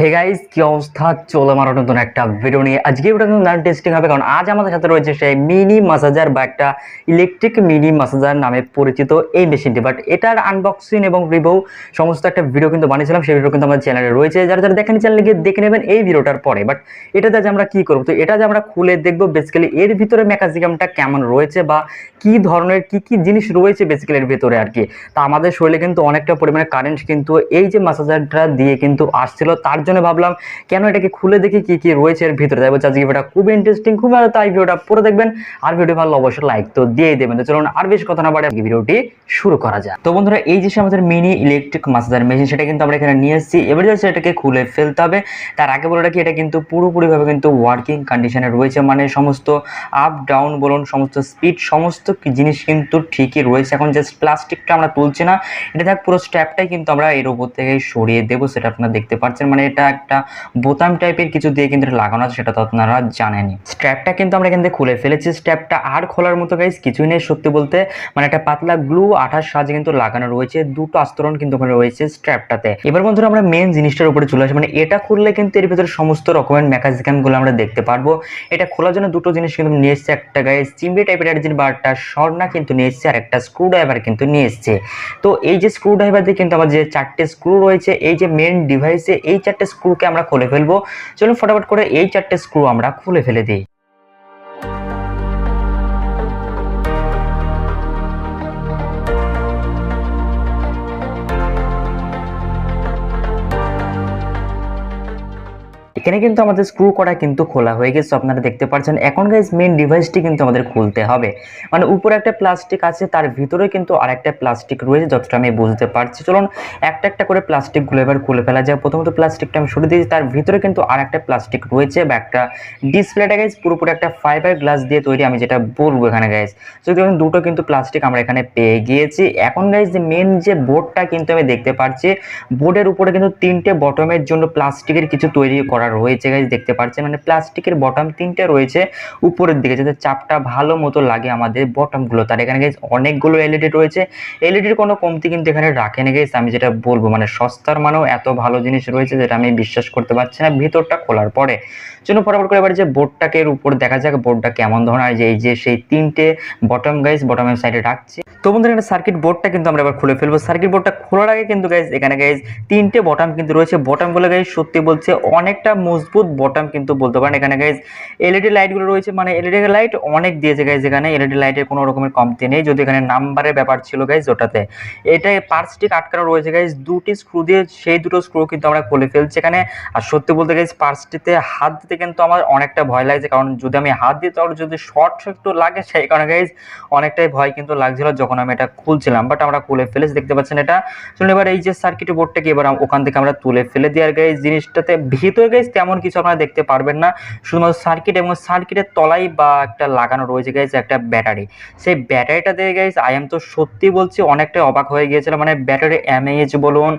Hey guys কি অবস্থা? চলো আমার নতুন একটা ভিডিও নিয়ে আজকে ওটা কিন্তু নাম টেস্টিং হবে, কারণ আজ আমাদের সাথে রয়েছে সেই মিনি মাসাজার বা একটা ইলেকট্রিক মিনি মাসাজার নামে পরিচিত এই মেশিনটি বাট এটার আনবক্সিং এবং রিভিউ সমস্ত একটা ভিডিও কিন্তু বানিয়েছিলাম, সেই ভিডিও কিন্তু আমাদের চ্যানেলে রয়েছে। যারা যারা দেখেনি চ্যানেলে গিয়ে দেখে নেবেন এই ভিডিওটার পরে। বাট এটাতে আজ আমরা কি করব? তো এটা যে আমরা খুলে দেখব বেসিক্যালি এর ভিতরে মেকানিজমটা কেমন রয়েছে বা কি ধরনের কি কি জিনিস রয়েছে বেসিক্যালি এর ভিতরে আর কি। তা আমাদের শরীরে কিন্তু অনেকটা পরিমাণে কারেন্ট কিন্তু এই যে মাসাজারটা দিয়ে কিন্তু আসছিল, তার জন্য ভাবলাম, কেন এটাকে খুলে দেখি কি কি রয়েছে এর ভিতরে। তাই বলছি, আজকে ভিডিওটা খুব ইন্টারেস্টিং খুব ভালো। তাই ভিডিওটা পুরো দেখবেন। আর ভিডিও ভালো অবশ্যই লাইক তো দিয়েই দেবেন। তো চলুন আর বেশ কথা না বাড়ে ভিডিওটি শুরু করা যায় তো বন্ধুরা, এই যে আমাদের মিনি ইলেকট্রিক মাসাজার মেশিন সেটা কিন্তু আমরা এখানে নিয়ে এসেছি। এবার যাচ্ছে এটাকে খুলে ফেলতে হবে। তার আগে বলে রাখি, এটা কিন্তু পুরোপুরিভাবে কিন্তু ওয়ার্কিং কন্ডিশনে রয়েছে। মানে সমস্ত আপ ডাউন বলুন, সমস্ত স্পিড সমস্ত জিনিস কিন্তু ঠিকই রয়েছে। এখন জাস্ট প্লাস্টিকটা আমরা তুলছি না। এটা দেখ, পুরো স্ট্র্যাপটাই কিন্তু আমরা এর উপর থেকে সরিয়ে দেবো, সেটা আপনারা দেখতে পাচ্ছেন। মানে এটা একটা বোতাম টাইপের কিছু দিয়ে কিন্তু লাগানো আছে, সেটা তো আপনারা জানেনই। স্ট্র্যাপটা কিন্তু আমরা থেকে খুলে ফেলেছি। স্ট্র্যাপটা আর খোলার মতো গাইজ কিছুই নেই, সত্যি বলতে। মানে একটা পাতলা গ্লু আঠার সাহায্যে কিন্তু লাগানো রয়েছে। দুটো আস্তরণ কিন্তু ওখানে রয়েছে স্ট্র্যাপটাতে। এবার বন্ধুরা আমরা মেন জিনিসটার উপরে চলে আসি। মানে এটা খুললে কিন্তু এর ভিতরে সমস্ত রকমের মেকানিজমগুলো আমরা দেখতে পারব। এটা খোলার জন্য দুটো জিনিস কিন্তু নিয়ে এসছে একটা গায়ে চিমড়ি টাইপের একটা জিনিস বা একটা স্বর্ণা কিন্তু নিয়ে এসছে, আর একটা স্ক্রু ড্রাইভার কিন্তু নিয়ে এসছে। তো এই যে স্ক্রু ড্রাইভার দিয়ে কিন্তু আমার যে চারটে স্ক্রু রয়েছে, এই যে মেন ডিভাইসে এই চারটে স্ক্রুকে আমরা খুলে ফেলব। চলুন ফটাফট করে এই চারটে স্ক্রু আমরা খুলে ফেলে দিই। এখানে কিন্তু আমাদের স্ক্রু করা কিন্তু খোলা হয়ে গেছে, আপনারা দেখতে পাচ্ছেন। এখন গাইজ মেন ডিভাইসটি কিন্তু আমাদের খুলতে হবে। মানে উপরে একটা প্লাস্টিক আছে, তার ভিতরে কিন্তু আরেকটা প্লাস্টিক রয়েছে, যতটা আমি বুঝতে পারছি। চলুন, একটা একটা করে প্লাস্টিকগুলো এবার খুলে ফেলা যায় প্রথমত প্লাস্টিকটা আমি সরে দিয়েছি, তার ভিতরে কিন্তু আরেকটা প্লাস্টিক রয়েছে বা একটা ডিসপ্লেটা গাইজ পুরোপুরি একটা ফাইবার গ্লাস দিয়ে তৈরি, আমি যেটা বলব এখানে গাইজ যদি দেখুন, দুটো কিন্তু প্লাস্টিক আমরা এখানে পেয়ে গিয়েছি। এখন গাইজ যে মেন যে বোর্ডটা কিন্তু আমি দেখতে পাচ্ছি বোর্ডের উপরে কিন্তু তিনটে বটমের জন্য প্লাস্টিকের কিছু তৈরি করা রয়েছে গাইজ দেখতে পাচ্ছেন মানে প্লাস্টিকের বটম তিনটে রয়েছে উপরের দিকে, যাতে চাপটা ভালো মতো লাগে আমাদের বটমগুলো তার এখানে গাইজ অনেকগুলো এলইডি রয়েছে। এলইডির কোনো কমতি কিন্তু এখানে রাখে না গাইজ আমি যেটা বলব মানে সস্তার মানেও এত ভালো জিনিস রয়েছে, যেটা আমি বিশ্বাস করতে পারছি না, ভিতরটা খোলার পরে। চলুন ফটাফট করে এবার যে বোর্ডটাকে উপর দেখা যাক বোর্ডটা কেমন ধরনের যে, এই যে সেই তিনটে বটম গাইজ বটমের সাইডে রাখছি। তো বন্ধুরা, এখানে সার্কিট বোর্ডটা কিন্তু আমরা এবার খুলে ফেলব। সার্কিট বোর্ডটা খোলার আগে কিন্তু গাইজ এখানে গাইজ তিনটে বটম কিন্তু রয়েছে। বটমগুলো গাইজ সত্যি বলছে অনেকটা মজবুত বটম কিন্তু বলতে পারেন। এখানে গাইজ এলইডি লাইটগুলো রয়েছে। মানে এলইডি লাইট অনেক দিয়েছে গাইজ এখানে। এলইডি লাইটের কোনো রকমের কমতি নেই। যদি এখানে নাম্বারের ব্যাপার ছিল গাইজ ওটাতে। এটা পার্সটিক আটকানো রয়েছে গাইজ দুটি স্ক্রু দিয়ে সেই দুটো স্ক্রু কিন্তু আমরা খুলে ফেলছি এখানে। আর সত্যি বলতে গাইজ পার্সটিতে হাত দিতে কিন্তু আমার অনেকটা ভয় লাগছে। কারণ যদি আমি হাত দিই তাহলে যদি শর্ট একটু লাগে, সেই কারণে গাইজ অনেকটাই ভয় কিন্তু লাগছিল যখন আমি এটা খুলছিলাম। বাট আমরা খুলে ফেলেছি, দেখতে পাচ্ছেন এটা। চলুন এবার এই যে সার্কিট বোর্ডটাকে এবার ওখান থেকে আমরা তুলে ফেলে দিই। আর গাইজ জিনিসটাতে ভিতরে গাইজ তেমন কিছু আপনারা দেখতে পারবেন না। শুধুমাত্র সার্কিট এবং সার্কিটের তলাই বা একটা লাগানো রয়েছে গাইজ একটা ব্যাটারি সেই ব্যাটারিটা দিয়ে গাইজ আই এম তো সত্যি বলছি অনেকটাই অবাক হয়ে গিয়েছিল মানে ব্যাটারি এমএএইচ বলুন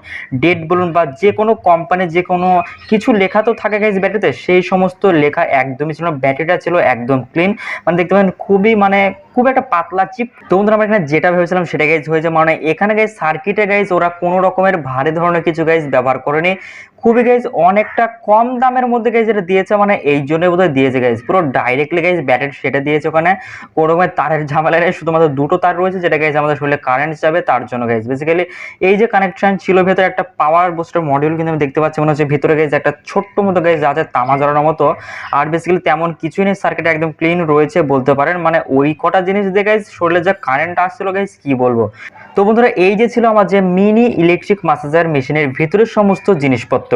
ডেট বলুন বা যে কোনো কোম্পানির যে কোনো কিছু লেখা তো থাকে গাইজ ব্যাটারিতে সেই সমস্ত লেখা একদমই ছিল ব্যাটারিটা ছিল একদম ক্লিন মানে দেখতে পাবেন খুবই মানে খুব একটা পাতলা চিপ তো বন্ধুরা, আমরা এখানে যেটা ভেবেছিলাম সেটা গাইজ হয়েছে। মানে এখানে গাইজ সার্কিটে গাইজ ওরা কোনো রকমের ভারী ধরনের কিছু গাইজ ব্যবহার করেনি। খুবই গাইজ অনেকটা কম দামের মধ্যে গাইজ এটা দিয়েছে। মানে এই জন্য বোধহয় দিয়েছে গাইজ পুরো ডাইরেক্টলি গাইজ ব্যাটারি সেটা দিয়েছে ওখানে। কোনো রকমের তারের ঝামেলা নেই। শুধুমাত্র দুটো তার রয়েছে যেটা গাইজ আমাদের শরীরে কারেন্ট যাবে তার জন্য গাইজ বেসিক্যালি এই যে কানেকশন ছিল, ভেতরে একটা পাওয়ার বুস্টার মডিউল কিন্তু আমি দেখতে পাচ্ছি। মনে হচ্ছে ভিতরে গাইজ একটা ছোট্ট মতো গাইজ যাতে তামা জড়ানোর মতো। আর বেসিক্যালি তেমন কিছুই নেই। সার্কিট একদম ক্লিন রয়েছে বলতে পারেন। মানে ওই কটা জিনিস দিয়ে গাইজ শরীরে যা কারেন্ট আসছিল গাইজ কি বলব? তো বন্ধুরা, এই যে ছিল আমার যে মিনি ইলেকট্রিক মাসাজার মেশিনের ভিতরে সমস্ত জিনিসপত্র।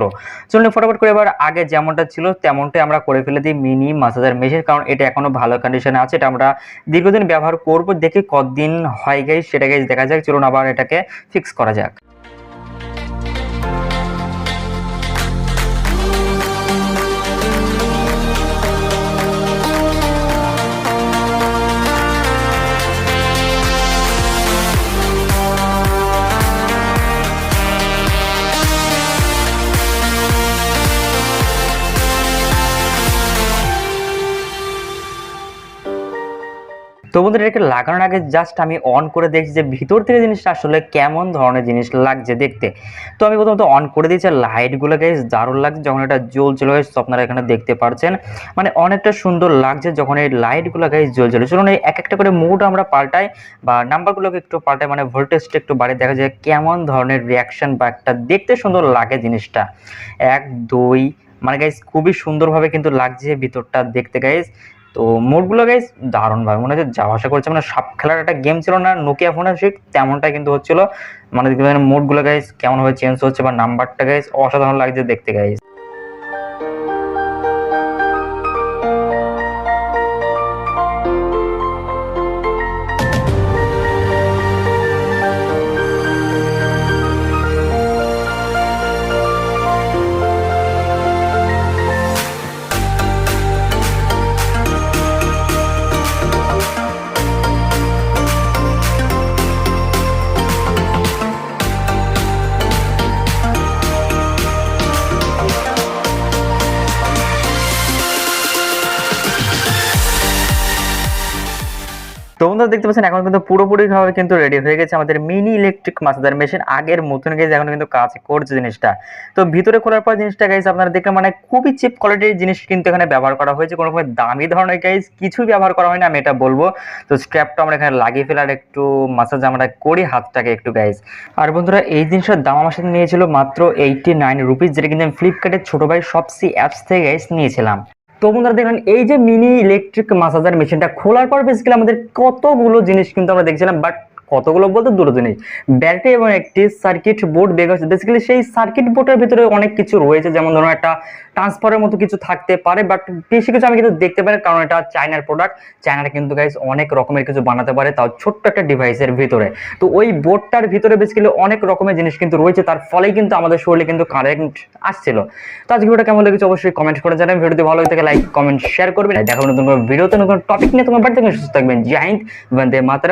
চলুন ফটাফট করে এবার আগে যেমনটা ছিল, তেমনটাই আমরা করে ফেলে দিই মিনি মাসাজার মেশিন কারণ এটা এখনও ভালো কন্ডিশনে আছে, এটা আমরা দীর্ঘদিন ব্যবহার করব, দেখি কতদিন হয় গাইজ সেটা গাইজ দেখা যাক, চলুন আবার এটাকে ফিক্স করা যাক। বন্ধুরা এটাকে লাগানোর আগে জাস্ট আমি অন করে দেখছি যে ভিতর থেকে জিনিসটা আসলে কেমন ধরনের জিনিস লাগছে দেখতে। তো আমি প্রথমত অন করে দিয়েছি লাইটগুলো গাইজ দারুণ লাগছে। যখন এটা জ্বলছিল তো আপনারা এখানে দেখতে পারছেন। মানে অনেকটা সুন্দর লাগছে যখন এই লাইটগুলো গাইজ জ্বলছিল। চলুন এই এক একটা করে মোড আমরা পাল্টাই বা নাম্বারগুলোকে একটু পাল্টাই মানে ভোল্টেজটা একটু বাড়িয়ে দেখা যায় কেমন ধরনের রিয়াকশন বা একটা দেখতে সুন্দর লাগে জিনিসটা। এক, দুই মানে গাইজ খুবই সুন্দরভাবে কিন্তু লাগছে ভিতরটা দেখতে গাইজ তো মোডগুলো গাইজ দারুণভাবে, মনে হচ্ছে আসা করছে। মানে সাপ খেলার একটা গেম ছিল না নোকিয়া ফোনের ঠিক তেমনটাই কিন্তু হচ্ছিল। মানে মোডগুলো গাইজ কেমনভাবে চেঞ্জ হচ্ছে বা নাম্বারটা গাইজ অসাধারণ লাগছে দেখতে গাইজ তো বন্ধুরা দেখতে পাচ্ছেন, এখন কিন্তু পুরোপুরি পুরোপুরিভাবে কিন্তু রেডি হয়ে গেছে আমাদের মিনি ইলেকট্রিক মাছদার মেশিন আগের মতন গেছে এখন কিন্তু কাজ করছে জিনিসটা। তো ভিতরে খোলার পর জিনিসটা গাইজ আপনারা দেখলে মানে খুবই চিপ কোয়ালিটির জিনিস কিন্তু এখানে ব্যবহার করা হয়েছে কোনো রকমের দামি ধরনের গাইজ কিছুই ব্যবহার করা হয়নি, আমি এটা বলব। তো স্ক্র্যাপটা আমরা এখানে লাগিয়ে ফেলার একটু মাসাজ আমরা করি হাতটাকে একটু গাইজ আর বন্ধুরা, এই জিনিসটার দাম আমার সাথে নিয়েছিল মাত্র এইটি নাইন রুপিস যেটা কিন্তু আমি ফ্লিপকার্টের ছোটো ভাই সবসি অ্যাপস থেকে গাইজ নিয়েছিলাম। তো বন্ধুরা দেখলেন এই যে মিনি ইলেকট্রিক মাসাজার মেশিনটা খোলার পর বেসিক্যালি আমাদের কতগুলো জিনিস কিন্তু আমরা দেখছিলাম বাট কতগুলো বলতে দুটো জিনিস। ব্যাটারি এবং একটি সার্কিট বোর্ড বেসিক্যালি সেই সার্কিট বোর্ডের ভিতরে অনেক কিছু রয়েছে। যেমন ধরুন একটা ট্রান্সফারের মতো কিছু থাকতে পারে বাট বেশি কিছু আমি কিন্তু দেখতে পারি কারণ এটা চায়নার প্রোডাক্ট চায়নার কিন্তু গাইজ অনেক রকমের কিছু বানাতে পারে তাও ছোট্ট একটা ডিভাইসের ভিতরে। তো ওই বোর্ডটার ভিতরে বেসিক্যালি অনেক রকমের জিনিস কিন্তু রয়েছে। তার ফলেই কিন্তু আমাদের শরীরে কিন্তু কারেন্ট আসছিল। তো আজকে ভিডিওটা কেমন লেগেছে অবশ্যই কমেন্ট করে জানাবেন। ভিডিওটি ভালো লাগে লাইক কমেন্ট শেয়ার করবেন। দেখা নতুন ভিডিওতে নতুন টপিক নিয়ে। তোমার বাড়িতে সুস্থ থাকবেন। জয় হিন্দ, বন্দে মাতারাম।